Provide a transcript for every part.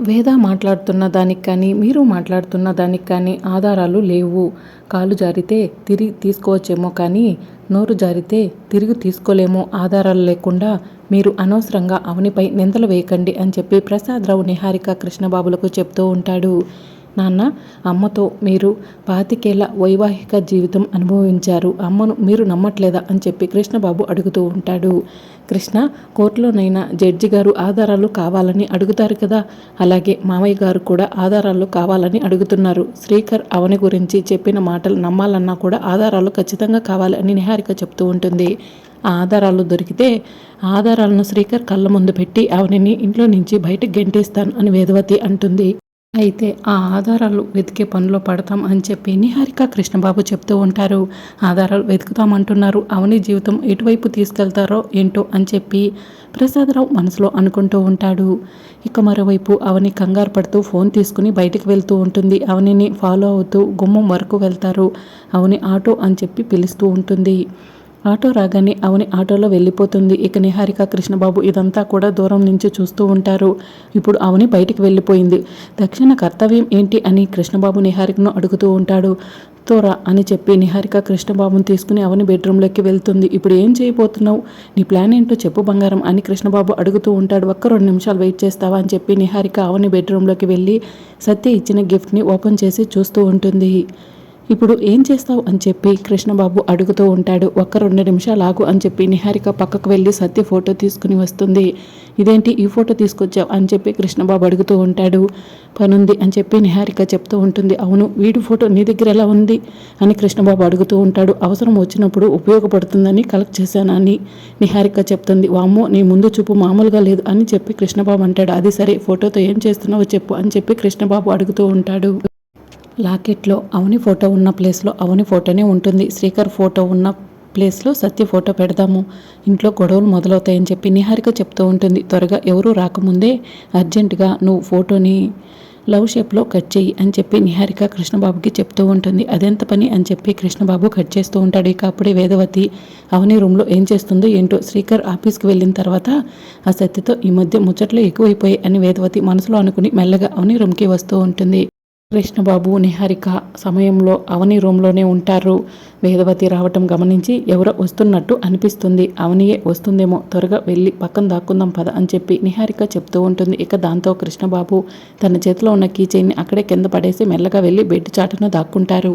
వేద మాట్లాడుతున్న దానికి కానీ మీరు మాట్లాడుతున్న దానికి కానీ ఆధారాలు లేవు. కాలు జారితే తిరిగి తీసుకోవచ్చేమో కానీ నోరు జారితే తిరిగి తీసుకోలేమో. ఆధారాలు లేకుండా మీరు అనవసరంగా అవనిపై నిందలు వేయకండి అని చెప్పి ప్రసాదరావు నిహారిక కృష్ణబాబులకు చెప్తూ ఉంటాడు. నాన్న అమ్మతో మీరు పాతికేళ్ళ వైవాహిక జీవితం అనుభవించారు. అమ్మను మీరు నమ్మట్లేదా? అని చెప్పి కృష్ణబాబు అడుగుతూ ఉంటాడు. కృష్ణ కోర్టులోనైనా జడ్జి గారు ఆధారాలు కావాలని అడుగుతారు కదా? అలాగే మామయ్య గారు కూడా ఆధారాలు కావాలని అడుగుతున్నారు. శ్రీకర్ అవని గురించి చెప్పిన మాటలు నమ్మాలన్నా కూడా ఆధారాలు ఖచ్చితంగా కావాలి అని నిహారిక చెప్తూ ఉంటుంది. ఆ ఆధారాలు దొరికితే ఆధారాలను శ్రీకర్ కళ్ళ ముందు పెట్టి అవనిని ఇంట్లో నుంచి బయటకు గెంటేస్తాను అని వేదవతి అంటుంది. అయితే ఆ ఆధారాలు వెతికే పనిలో పడతాం అని చెప్పి నిహారిక కృష్ణబాబు చెప్తూ ఉంటారు. ఆధారాలు వెతుకుతామంటున్నారు. అవని జీవితం ఎటువైపు తీసుకెళ్తారో ఏంటో అని చెప్పి ప్రసాదరావు మనసులో అనుకుంటూ ఉంటాడు. ఇక మరోవైపు అవని కంగారు పడుతూ ఫోన్ తీసుకుని బయటికి వెళ్తూ ఉంటుంది. అవనిని ఫాలో అవుతూ గుమ్మం వరకు వెళ్తారు. అవని ఆటో అని చెప్పి పిలుస్తూ ఉంటుంది. ఆటో రాగానే అవని ఆటోలో వెళ్ళిపోతుంది. ఇక నిహారిక కృష్ణబాబు ఇదంతా కూడా దూరం నుంచి చూస్తూ ఉంటారు. ఇప్పుడు అవని బయటికి వెళ్ళిపోయింది. దక్షిణ కర్తవ్యం ఏంటి అని కృష్ణబాబు నిహారికను అడుగుతూ ఉంటాడు. తోరా అని చెప్పి నిహారిక కృష్ణబాబుని తీసుకుని అవని బెడ్రూమ్లోకి వెళ్తుంది. ఇప్పుడు ఏం చేయబోతున్నావు? నీ ప్లాన్ ఏంటో చెప్పు బంగారం అని కృష్ణబాబు అడుగుతూ ఉంటాడు. ఒక్క రెండు నిమిషాలు వెయిట్ చేస్తావా అని చెప్పి నిహారిక అవని బెడ్రూమ్లోకి వెళ్ళి సత్య ఇచ్చిన గిఫ్ట్ని ఓపెన్ చేసి చూస్తూ ఉంటుంది. ఇప్పుడు ఏం చేస్తావు అని చెప్పి కృష్ణబాబు అడుగుతూ ఉంటాడు. ఒక్క రెండు నిమిషాలు ఆగు అని చెప్పి నిహారిక పక్కకు వెళ్ళి సత్య ఫోటో తీసుకుని వస్తుంది. ఇదేంటి ఈ ఫోటో తీసుకొచ్చావు అని చెప్పి కృష్ణబాబు అడుగుతూ ఉంటాడు. పనుంది అని చెప్పి నిహారిక చెప్తూ ఉంటుంది. అవును వీడి ఫోటో నీ దగ్గర ఎలా ఉంది అని కృష్ణబాబు అడుగుతూ ఉంటాడు. అవసరం వచ్చినప్పుడు ఉపయోగపడుతుందని కలెక్ట్ చేశానని నిహారిక చెప్తుంది. వామ్మో నీ ముందు చూపు మామూలుగా లేదు అని చెప్పి కృష్ణబాబు అంటాడు. అది సరే ఫోటోతో ఏం చేస్తున్నావో చెప్పు అని చెప్పి కృష్ణబాబు అడుగుతూ ఉంటాడు. లాకెట్లో అవని ఫోటో ఉన్న ప్లేస్లో అవని ఫోటోనే ఉంటుంది. శ్రీకర్ ఫోటో ఉన్న ప్లేస్లో సత్య ఫోటో పెడదాము. ఇంట్లో గొడవలు మొదలవుతాయని చెప్పి నిహారిక చెప్తూ ఉంటుంది. త్వరగా ఎవరూ రాకముందే అర్జెంటుగా నువ్వు ఫోటోని లవ్ షేప్లో కట్ చేయి అని చెప్పి నిహారిక కృష్ణబాబుకి చెప్తూ ఉంటుంది. అదెంత పని అని చెప్పి కృష్ణబాబు కట్ చేస్తూ ఉంటాడు. ఇక అప్పుడే వేదవతి అవని రూమ్లో ఏం చేస్తుందో ఏంటో శ్రీకర్ ఆఫీస్కి వెళ్ళిన తర్వాత ఆ సత్యతో ఈ మధ్య ముచ్చట్లు ఎక్కువైపోయాయి అని వేదవతి మనసులో అనుకుని మెల్లగా అవని రూమ్కి వస్తూ ఉంటుంది. కృష్ణబాబు నిహారిక సమయంలో అవని రూమ్లోనే ఉంటారు. వేదవతి రావటం గమనించి ఎవరో వస్తున్నట్టు అనిపిస్తుంది. అవనియే వస్తుందేమో త్వరగా వెళ్ళి పక్కన దాక్కుందాం పద అని చెప్పి నిహారిక చెప్తూ ఉంటుంది. ఇక దాంతో కృష్ణబాబు తన చేతిలో ఉన్న కీచైన్ని అక్కడే కింద పడేసి మెల్లగా వెళ్ళి బెడ్ చాటున దాక్కుంటారు.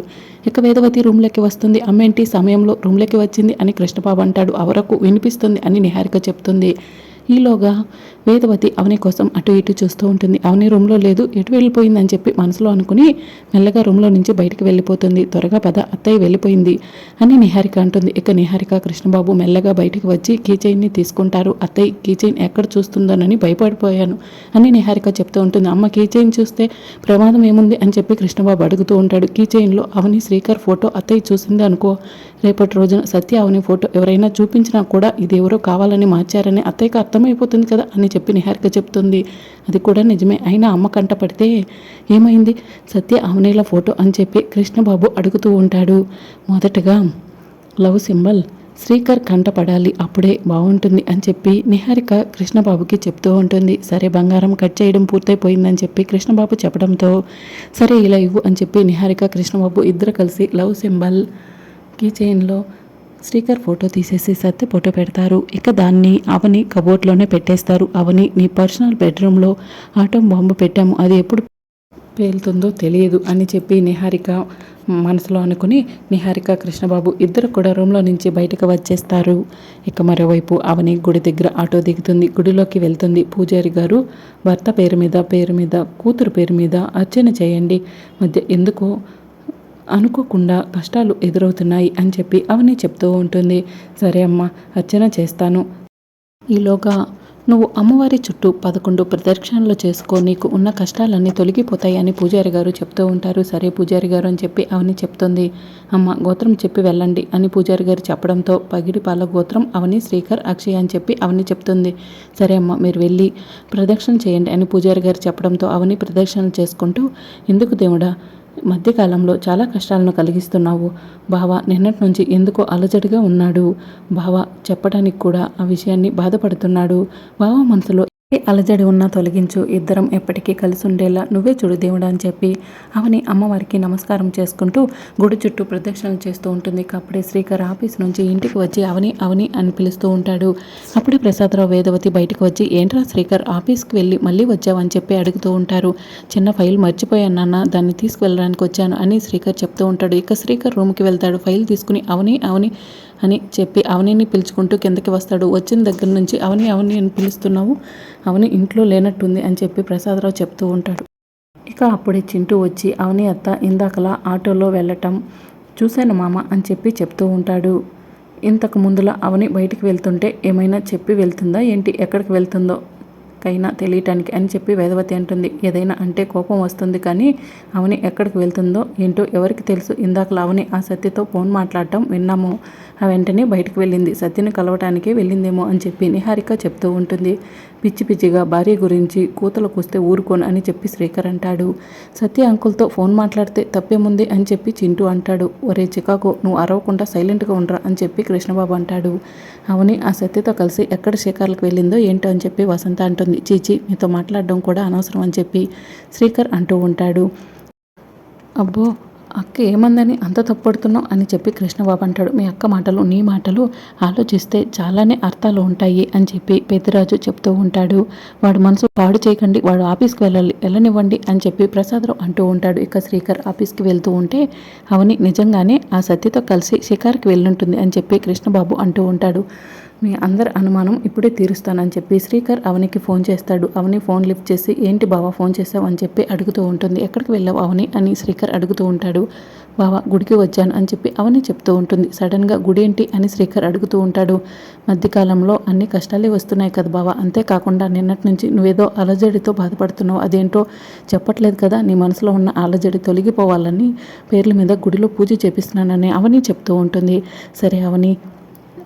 ఇక వేదవతి రూమ్లోకి వస్తుంది. అమ్మేంటి సమయంలో రూమ్లోకి వచ్చింది అని కృష్ణబాబు అంటాడు. అవరకు వినిపిస్తుంది అని నిహారిక చెప్తుంది. ఈలోగా వేదవతి అవని కోసం అటు ఇటు చూస్తూ ఉంటుంది. అవని రూమ్లో లేదు ఎటు వెళ్ళిపోయిందని చెప్పి మనసులో అనుకుని మెల్లగా రూమ్లో నుంచి బయటికి వెళ్ళిపోతుంది. త్వరగా పద అత్తయ్య వెళ్ళిపోయింది అని నిహారిక అంటుంది. ఇక నిహారిక కృష్ణబాబు మెల్లగా బయటికి వచ్చి కీచైన్ని తీసుకుంటారు. అత్తయ్య కీచైన్ ఎక్కడ చూస్తుందోనని భయపడిపోయాను అని నిహారిక చెప్తూ ఉంటుంది. అమ్మ కీచైన్ చూస్తే ప్రమాదం ఏముంది అని చెప్పి కృష్ణబాబు అడుగుతూ ఉంటాడు. కీచైన్లో అవని శ్రీకర్ ఫోటో అత్తయ్య చూసింది అనుకో రేపటి రోజున సత్య అవని ఫోటో ఎవరైనా చూపించినా కూడా ఇది ఎవరో కావాలని మార్చారని అత్తయ్యకి అర్థమైపోతుంది కదా అని చెప్పి నిహారిక చెప్తుంది. అది కూడా నిజమే. అయినా అమ్మ కంట పడితే ఏమైంది? సత్య అవనీల ఫోటో అని చెప్పి కృష్ణబాబు అడుగుతూ ఉంటాడు. మొదటగా లవ్ సింబల్ శ్రీకర్ కంట పడాలి అప్పుడే బాగుంటుంది అని చెప్పి నిహారిక కృష్ణబాబుకి చెప్తూ ఉంటుంది. సరే బంగారం కట్ చేయడం పూర్తయిపోయిందని చెప్పి కృష్ణబాబు చెప్పడంతో సరే ఇలా ఇవ్వు అని చెప్పి నిహారిక కృష్ణబాబు ఇద్దరు కలిసి లవ్ సింబల్ కీ చైన్లో శ్రీకర్ ఫోటో తీసేసి సత్య ఫోటో పెడతారు. ఇక దాన్ని అవని కబోర్డ్లోనే పెట్టేస్తారు. అవని నీ పర్సనల్ బెడ్రూమ్లో ఆటం బాంబు పెట్టాము. అది ఎప్పుడు పేలుతుందో తెలియదు అని చెప్పి నిహారిక మనసులో అనుకుని నిహారిక కృష్ణబాబు ఇద్దరు కూడా రూమ్లో నుంచి బయటకు వచ్చేస్తారు. ఇక మరోవైపు అవని గుడి దగ్గర ఆటో దిగుతుంది. గుడిలోకి వెళ్తుంది. పూజారి గారు భర్త పేరు మీద పేరు మీద కూతురు పేరు మీద అర్చన చేయండి. మధ్య ఎందుకు అనుకోకుండా కష్టాలు ఎదురవుతున్నాయి అని చెప్పి అవని చెప్తూ ఉంటుంది. సరే అమ్మ అర్చన చేస్తాను. ఈలోగా నువ్వు అమ్మవారి చుట్టూ పదకొండు ప్రదక్షిణలు చేసుకో నీకు ఉన్న కష్టాలన్నీ తొలగిపోతాయి అని పూజారి గారు చెప్తూ ఉంటారు. సరే పూజారి గారు అని చెప్పి అవని చెప్తుంది. అమ్మ గోత్రం చెప్పి వెళ్ళండి అని పూజారి గారు చెప్పడంతో పగిడిపాల గోత్రం అవని శ్రీకర్ అక్షయ్ అని చెప్పి అవని చెప్తుంది. సరే అమ్మ మీరు వెళ్ళి ప్రదక్షిణ చేయండి అని పూజారి గారు చెప్పడంతో అవని ప్రదక్షిణలు చేసుకుంటూ ఎందుకు దేవుడా మధ్యకాలంలో చాలా కష్టాలను కలిగిస్తున్నావు. బావ నిన్నటి నుంచి ఎందుకో అలజడిగా ఉన్నాడు. బావ చెప్పడానికి కూడా ఆ విషయాన్ని బాధపడుతున్నాడు. బావ మనసులో ఏ అలజడి ఉన్నా తొలగించు. ఇద్దరం ఎప్పటికీ కలిసి ఉండేలా నువ్వే చూడు దేవుడు అని చెప్పి అవని అమ్మవారికి నమస్కారం చేసుకుంటూ గుడి చుట్టూ ప్రదక్షిణలు చేస్తూ ఉంటుంది. అప్పుడే శ్రీకర్ ఆఫీస్ నుంచి ఇంటికి వచ్చి అవని అవని అని పిలుస్తూ ఉంటాడు. అప్పుడే ప్రసాదరావు వేదవతి బయటకు వచ్చి ఏంట్రా శ్రీకర్ ఆఫీస్కి వెళ్ళి మళ్ళీ వచ్చావని చెప్పి అడుగుతూ ఉంటారు. చిన్న ఫైల్ మర్చిపోయాను నాన్న దాన్ని తీసుకువెళ్ళడానికి వచ్చాను అని శ్రీకర్ చెప్తూ ఉంటాడు. ఇక శ్రీకర్ రూమ్కి వెళ్తాడు. ఫైల్ తీసుకుని అవని అవని అని చెప్పి అవనిని పిలుచుకుంటూ కిందకి వస్తాడు. వచ్చిన దగ్గర నుంచి అవని అవని అని పిలుస్తున్నావు? అవని ఇంట్లో లేనట్టుంది అని చెప్పి ప్రసాదరావు చెప్తూ ఉంటాడు. ఇక అప్పుడే చింటూ వచ్చి అవని అత్త ఇందాకలా ఆటోలో వెళ్ళటం చూశాను మామ అని చెప్పి చెప్తూ ఉంటాడు. ఇంతకు ముందులా అవని బయటికి వెళ్తుంటే ఏమైనా చెప్పి వెళ్తుందా? ఏంటి? ఎక్కడికి వెళ్తుందో? కైనా తెలియటానికి అని చెప్పి వేదవతి అంటుంది. ఏదైనా అంటే కోపం వస్తుంది కానీ అవని ఎక్కడికి వెళ్తుందో ఏంటో ఎవరికి తెలుసు. ఇందాక అవని ఆ సత్యతో ఫోన్ మాట్లాడటం విన్నాము. ఆ వెంటనే బయటకు వెళ్ళింది. సత్యను కలవటానికే వెళ్ళిందేమో అని చెప్పి నిహారిక చెప్తూ ఉంటుంది. పిచ్చి పిచ్చిగా భార్య గురించి కూతలు కూస్తే ఊరుకోను అని చెప్పి శ్రీకర్ అంటాడు. సత్య అంకుల్తో ఫోన్ మాట్లాడితే తప్పేముంది అని చెప్పి చింటూ అంటాడు. ఒరే చికాకో నువ్వు అరవకుండా సైలెంట్గా ఉండరా అని చెప్పి కృష్ణబాబు అంటాడు. అవని ఆ సత్యతో కలిసి ఎక్కడ శిఖర్లకు వెళ్ళిందో ఏంటో అని చెప్పి వసంత అంటుంది. చీచి మీతో మాట్లాడడం కూడా అనవసరం అని చెప్పి శ్రీకర్ అంటూ ఉంటాడు. అబ్బో అక్క ఏమందని అంత తప్పడుతున్నావు అని చెప్పి కృష్ణబాబు అంటాడు. మీ అక్క మాటలు నీ మాటలు ఆలోచిస్తే చాలానే అర్థాలు ఉంటాయి అని చెప్పి పెద్దరాజు చెప్తూ ఉంటాడు. వాడు మనసు పాడు చేయకండి వాడు ఆఫీస్కి వెళ్ళాలి వెళ్ళనివ్వండి అని చెప్పి ప్రసాదరావు అంటూ ఉంటాడు. ఇక శ్రీకర్ ఆఫీస్కి వెళ్తూ ఉంటే అవని నిజంగానే ఆ సత్యతో కలిసి షికార్కి వెళ్ళుంటుంది అని చెప్పి కృష్ణబాబు అంటూ ఉంటాడు. మీ అందరి అనుమానం ఇప్పుడే తీరుస్తానని చెప్పి శ్రీకర్ అవనికి ఫోన్ చేస్తాడు. అవని ఫోన్ లిఫ్ట్ చేసి ఏంటి బావా ఫోన్ చేసావు అని చెప్పి అడుగుతూ ఉంటుంది. ఎక్కడికి వెళ్ళావు అవని? అని శ్రీకర్ అడుగుతూ ఉంటాడు. బావా గుడికి వచ్చాను అని చెప్పి అవని చెప్తూ ఉంటుంది. సడన్గా గుడి ఏంటి? అని శ్రీకర్ అడుగుతూ ఉంటాడు. మధ్యకాలంలో అన్ని కష్టాలే వస్తున్నాయి కదా బావా. అంతేకాకుండా నిన్నటి నుంచి నువ్వేదో అలజడితో బాధపడుతున్నావు. అదేంటో చెప్పట్లేదు కదా. నీ మనసులో ఉన్న అలజడి తొలగిపోవాలని పేర్ల మీద గుడిలో పూజ చేపిస్తున్నానని అవని చెప్తూ ఉంటుంది. సరే అవని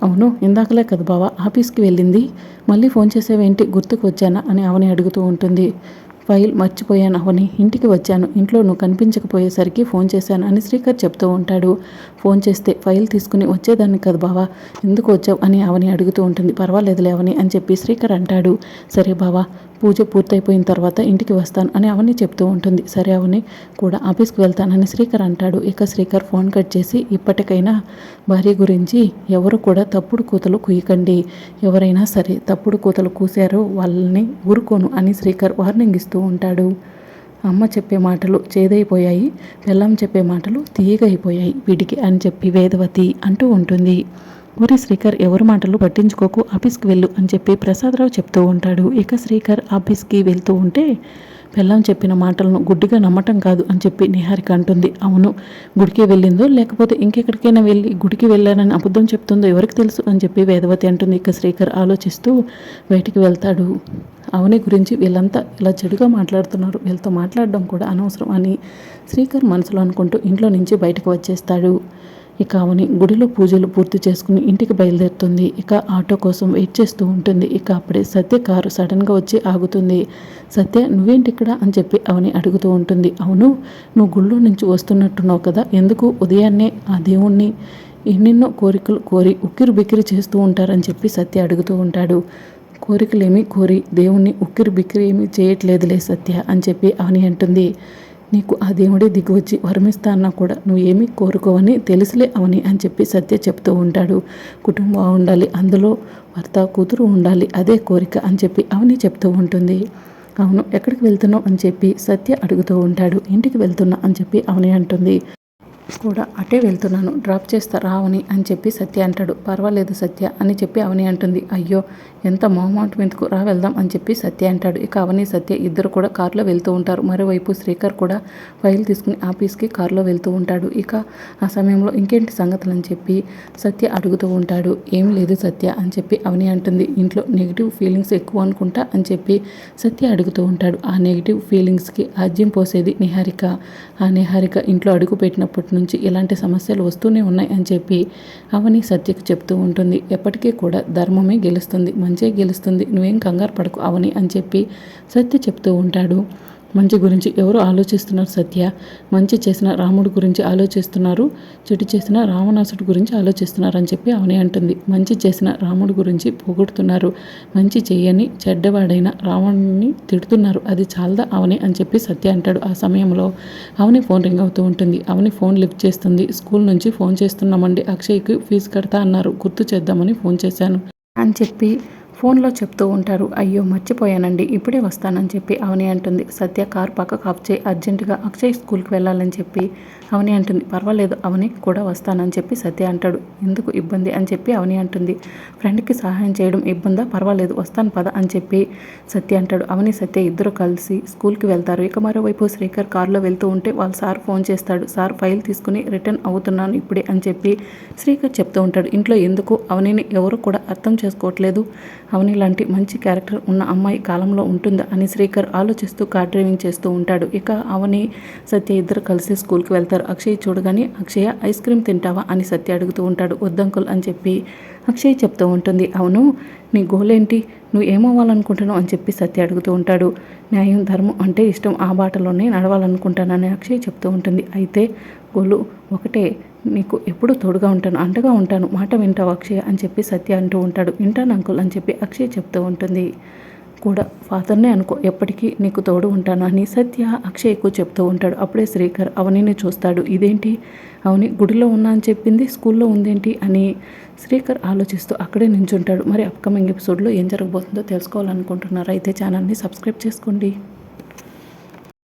అవును ఇందాకలే కదా బావ ఆఫీస్కి వెళ్ళింది. మళ్ళీ ఫోన్ చేసేవేంటి గుర్తుకు వచ్చానా? అని అవని అడుగుతూ ఉంటుంది. ఫైల్ మర్చిపోయాను అవని. ఇంటికి వచ్చాను. ఇంట్లో నువ్వు కనిపించకపోయేసరికి ఫోన్ చేశాను అని శ్రీకర్ చెప్తూ ఉంటాడు. ఫోన్ చేస్తే ఫైల్ తీసుకుని వచ్చేదాన్ని కదా బావా. ఎందుకు వచ్చావు? అని అవని అడుగుతూ ఉంటుంది. పర్వాలేదులే అవని అని చెప్పి శ్రీకర్ అంటాడు. సరే బావా పూజ పూర్తయిపోయిన తర్వాత ఇంటికి వస్తాను అని అవని చెప్తూ ఉంటుంది. సరే అవని కూడా ఆఫీస్కి వెళ్తానని శ్రీకర్ అంటాడు. ఇక శ్రీకర్ ఫోన్ కట్ చేసి ఇప్పటికైనా భార్య గురించి ఎవరు కూడా తప్పుడు కూతలు కూయకండి ఎవరైనా సరే తప్పుడు కూతలు కూశారో వాళ్ళని ఊరుకోను అని శ్రీకర్ వార్నింగ్ ఇస్తూ ఉంటాడు. అమ్మ చెప్పే మాటలు చేదైపోయాయి. పెళ్ళం చెప్పే మాటలు తీయగైపోయాయి వీటికి అని చెప్పి వేదవతి అంటూ ఉంటుంది. ఊరి శ్రీకర్ ఎవరి మాటలు పట్టించుకోకు ఆఫీస్కి వెళ్ళు అని చెప్పి ప్రసాదరావు చెప్తూ ఉంటాడు. ఇక శ్రీకర్ ఆఫీస్కి వెళ్తూ ఉంటే పెళ్ళం చెప్పిన మాటలను గుడ్డిగా నమ్మటం కాదు అని చెప్పి నిహారిక అంటుంది. అవును గుడికి వెళ్ళిందో లేకపోతే ఇంకెక్కడికైనా వెళ్ళి గుడికి వెళ్ళానని అబద్ధం చెప్తుందో ఎవరికి తెలుసు అని చెప్పి వేదవతి అంటుంది. ఇక శ్రీకర్ ఆలోచిస్తూ బయటికి వెళ్తాడు. అవని గురించి వీళ్ళంతా ఇలా చెడుగా మాట్లాడుతున్నారు. వీళ్ళతో మాట్లాడడం కూడా అనవసరం అని శ్రీకర్ మనసులో అనుకుంటూ ఇంట్లో నుంచి బయటకు వచ్చేస్తాడు. ఇక అవని గుడిలో పూజలు పూర్తి చేసుకుని ఇంటికి బయలుదేరుతుంది. ఇక ఆటో కోసం వెయిట్ చేస్తూ ఉంటుంది. ఇక అప్పుడే సత్య కారు సడన్గా వచ్చి ఆగుతుంది. సత్య నువ్వేంటి ఇక్కడ? అని చెప్పి అవని అడుగుతూ ఉంటుంది. అవును నువ్వు గుళ్ళో నుంచి వస్తున్నట్టున్నావు కదా ఎందుకు ఉదయాన్నే ఆ దేవుణ్ణి ఎన్నెన్నో కోరికలు కోరి ఉక్కిరి బిక్కిరి చేస్తూ ఉంటారని చెప్పి సత్య అడుగుతూ ఉంటాడు. కోరికలేమి కోరి దేవుణ్ణి ఉక్కిరి బిక్కిరి ఏమీ చేయట్లేదులే సత్య అని చెప్పి అవని అంటుంది. నీకు ఆ దేవుడే దిగువచ్చి వరమిస్తా అన్నా కూడా నువ్వు ఏమీ కోరుకోవని తెలుసులే అవని అని చెప్పి సత్య చెప్తూ ఉంటాడు. కుటుంబం ఉండాలి అందులో భర్త కూతురు ఉండాలి అదే కోరిక అని చెప్పి అవని చెప్తూ ఉంటుంది. అవును ఎక్కడికి వెళ్తున్నావు అని చెప్పి సత్య అడుగుతూ ఉంటాడు. ఇంటికి వెళ్తున్నా అని చెప్పి అవని అంటుంది. కూడా అటే వెళ్తున్నాను డ్రాప్ చేస్తా రావని అని చెప్పి సత్య అంటాడు. పర్వాలేదు సత్య అని చెప్పి అవని అంటుంది. అయ్యో ఎంత మొహమాటం ఎందుకు? రా వెళ్దాం అని చెప్పి సత్య అంటాడు. ఇక అవని సత్య ఇద్దరు కూడా కారులో వెళ్తూ ఉంటారు. మరోవైపు శ్రీకర్ కూడా ఫైల్ తీసుకుని ఆఫీస్కి కారులో వెళ్తూ ఉంటాడు. ఇక ఆ సమయంలో ఇంకేంటి సంగతులు అని చెప్పి సత్య అడుగుతూ ఉంటాడు. ఏం లేదు సత్య అని చెప్పి అవని అంటుంది. ఇంట్లో నెగిటివ్ ఫీలింగ్స్ ఎక్కువ అనుకుంటా అని చెప్పి సత్య అడుగుతూ ఉంటాడు. ఆ నెగిటివ్ ఫీలింగ్స్కి ఆజ్యం పోసేది నిహారిక. ఆ నిహారిక ఇంట్లో అడుగు పెట్టినప్పటి నుంచి ఇలాంటి సమస్యలు వస్తూనే ఉన్నాయి అని చెప్పి అవని సత్యకు చెప్తూ ఉంటుంది. ఎప్పటికీ కూడా ధర్మమే గెలుస్తుంది. మంచే గెలుస్తుంది. నువ్వేం కంగారు పడకు అవని అని చెప్పి సత్య చెప్తూ ఉంటాడు. మంచి గురించి ఎవరు ఆలోచిస్తున్నారు సత్య? మంచి చేసిన రాముడు గురించి ఆలోచిస్తున్నారు. చెడు చేసిన రావణాసుడు గురించి ఆలోచిస్తున్నారు అని చెప్పి అవని అంటుంది. మంచి చేసిన రాముడు గురించి పొగుడుతున్నారు. మంచి చేయని చెడ్డవాడైన రావణుని తిడుతున్నారు. అది చాలదా అవని అని చెప్పి సత్య అంటాడు. ఆ సమయంలో అవని ఫోన్ రింగ్ అవుతూ ఉంటుంది. అవని ఫోన్ లిఫ్ట్ చేస్తుంది. స్కూల్ నుంచి ఫోన్ చేస్తున్నామండి. అక్షయ్కి ఫీజు కడతా అన్నారు. గుర్తు చేద్దామని ఫోన్ చేశాను. అని చెప్పి ఫోన్లో చెప్తూ ఉంటారు అయ్యో మర్చిపోయానండి ఇప్పుడే వస్తానని చెప్పి అవని అంటుంది. సత్య కార్ పక్కకు ఆఫ్ చేయి అర్జెంటుగా అక్షయ్ స్కూల్కి వెళ్ళాలని చెప్పి అవని అంటుంది. పర్వాలేదు అవని కూడా వస్తానని చెప్పి సత్య అంటాడు. ఎందుకు ఇబ్బంది అని చెప్పి అవని అంటుంది. ఫ్రెండ్కి సహాయం చేయడం ఇబ్బందా? పర్వాలేదు వస్తాను పద అని చెప్పి సత్య అంటాడు. అవని సత్య ఇద్దరు కలిసి స్కూల్కి వెళ్తారు. ఇక మరోవైపు శ్రీకర్ కారులో వెళ్తూ ఉంటే వాళ్ళ సార్ ఫోన్ చేస్తాడు. సార్ ఫైల్ తీసుకుని రిటర్న్ అవుతున్నాను ఇప్పుడే అని చెప్పి శ్రీకర్ చెప్తూ ఉంటాడు. ఇంట్లో ఎందుకు? అవనిని ఎవరు కూడా అర్థం చేసుకోవట్లేదు. అవని లాంటి మంచి క్యారెక్టర్ ఉన్న అమ్మాయి కాలంలో ఉంటుందా? అని శ్రీకర్ ఆలోచిస్తూ కార్ డ్రైవింగ్ చేస్తూ ఉంటాడు. ఇక అవని సత్య ఇద్దరు కలిసి స్కూల్కి వెళ్తారు. అక్షయ్ చూడగానే అక్షయ ఐస్ క్రీమ్ తింటావా? అని సత్య అడుగుతూ ఉంటాడు. వద్దంకుల్ అని చెప్పి అక్షయ్ చెప్తూ ఉంటుంది. అవును నీ గోల్ ఏంటి నువ్వు ఏమవ్వాలనుకుంటున్నావు? అని చెప్పి సత్య అడుగుతూ ఉంటాడు. న్యాయం ధర్మం అంటే ఇష్టం. ఆ బాటలోనే నడవాలనుకుంటానని అక్షయ్ చెప్తూ ఉంటుంది. అయితే గోలు ఒకటే. నీకు ఎప్పుడు తోడుగా ఉంటాను అండగా ఉంటాను. మాట వింటావు అక్షయ్ అని చెప్పి సత్య అంటూ ఉంటాడు. వింటాను అంకుల్ అని చెప్పి అక్షయ్ చెప్తూ ఉంటుంది. కూడా ఫాదర్నే అనుకో ఎప్పటికీ నీకు తోడు ఉంటాను? అని సత్య అక్షయ్కు చెప్తూ ఉంటాడు. అప్పుడే శ్రీకర్ అవనిని చూస్తాడు. ఇదేంటి? అవని గుడిలో ఉన్నా అని చెప్పింది స్కూల్లో ఉందేంటి అని శ్రీకర్ ఆలోచిస్తూ అక్కడే నించుంటాడు. మరి అప్కమింగ్ ఎపిసోడ్లో ఏం జరగబోతుందో తెలుసుకోవాలనుకుంటున్నారు? అయితే ఛానల్ని సబ్స్క్రైబ్ చేసుకోండి.